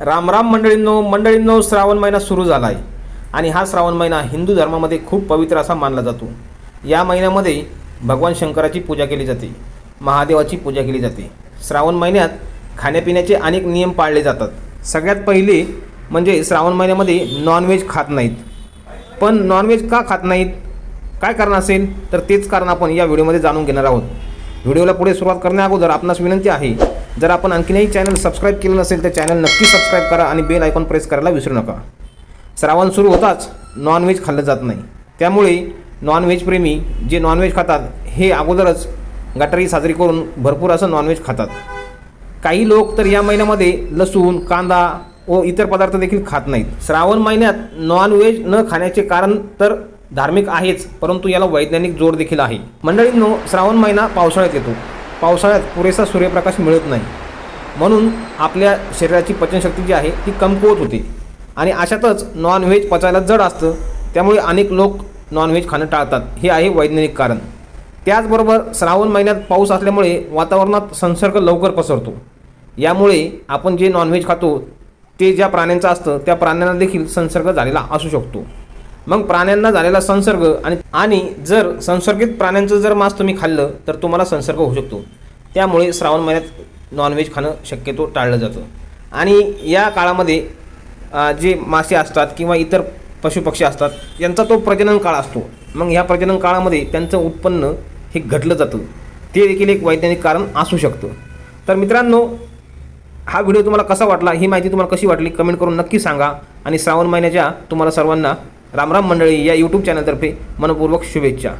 रामराम मंडळींनो मंडळींनो श्रावण महिना सुरू झाला आहे आणि हा श्रावण महिना हिंदू धर्मामध्ये खूप पवित्र असा मानला जातो. या महिन्यामध्ये भगवान शंकराची पूजा केली जाते महादेवाची पूजा केली जाते. श्रावण महिन्यात खाण्यापिण्याचे अनेक नियम पाळले जातात. सगळ्यात पहिले म्हणजे श्रावण महिन्यामध्ये नॉनव्हेज खात नाहीत. पण नॉनव्हेज का खात नाहीत? काय कारण असेल? तर तेच कारण आपण या व्हिडिओमध्ये जाणून घेणार आहोत. व्हिडिओला पुढे सुरुवात करण्या अगोदर आपणास विनंती आहे जर आपण आणखीनही चॅनल सबस्क्राईब केलं नसेल तर चॅनल नक्की सबस्क्राईब करा आणि बेल आयकॉन प्रेस करायला विसरू नका. श्रावण सुरू होताच नॉनव्हेज खाल्लं जात नाही. त्यामुळे नॉनव्हेज प्रेमी जे नॉनव्हेज खातात हे अगोदरच गटारी साजरी करून भरपूर असं नॉनव्हेज खातात. काही लोक तर या महिन्यामध्ये लसूण कांदा व इतर पदार्थ देखील खात नाहीत. श्रावण महिन्यात नॉनव्हेज न खाण्याचे कारण तर धार्मिक आहेच परंतु याला वैज्ञानिक जोड देखील आहे. मंडळींनो श्रावण महिना पावसाळ्यात येतो. पावसाळ्यात पुरेसा सूर्यप्रकाश मिळत नाही. म्हणून आपल्या शरीराची पचनशक्ती जी आहे ती कमकुवत होते. आणि अशातच नॉनव्हेज पचायला जड असतं. त्यामुळे अनेक लोक नॉनव्हेज खाणं टाळतात. हे आहे वैज्ञानिक कारण. त्याचबरोबर श्रावण महिन्यात पाऊस असल्यामुळे वातावरणात संसर्ग लवकर पसरतो. यामुळे आपण जे नॉनव्हेज खातो ते ज्या प्राण्यांचं असतं त्या प्राण्यांना देखील संसर्ग झालेला असू शकतो. मग प्राण्यांना झालेला संसर्ग आणि आणि जर संसर्गित प्राण्यांचं जर मांस तुम्ही खाल्लं तर तुम्हाला संसर्ग होऊ शकतो. त्यामुळे श्रावण महिन्यात नॉनव्हेज खाणं शक्यतो टाळलं जातं. आणि या काळामध्ये जे मासे असतात किंवा इतर पशुपक्षी असतात यांचा तो प्रजनन काळ असतो. मग ह्या प्रजनन काळामध्ये त्यांचं उत्पन्न हे घटलं जातं. ते देखील एक वैज्ञानिक कारण असू शकतं. तर मित्रांनो हा व्हिडिओ तुम्हाला कसा वाटला ही माहिती तुम्हाला कशी वाटली कमेंट करून नक्की सांगा. आणि श्रावण महिन्याच्या तुम्हाला सर्वांना रामराम मंडळी या यूट्यूब चॅनलतर्फे मनपूर्वक शुभेच्छा.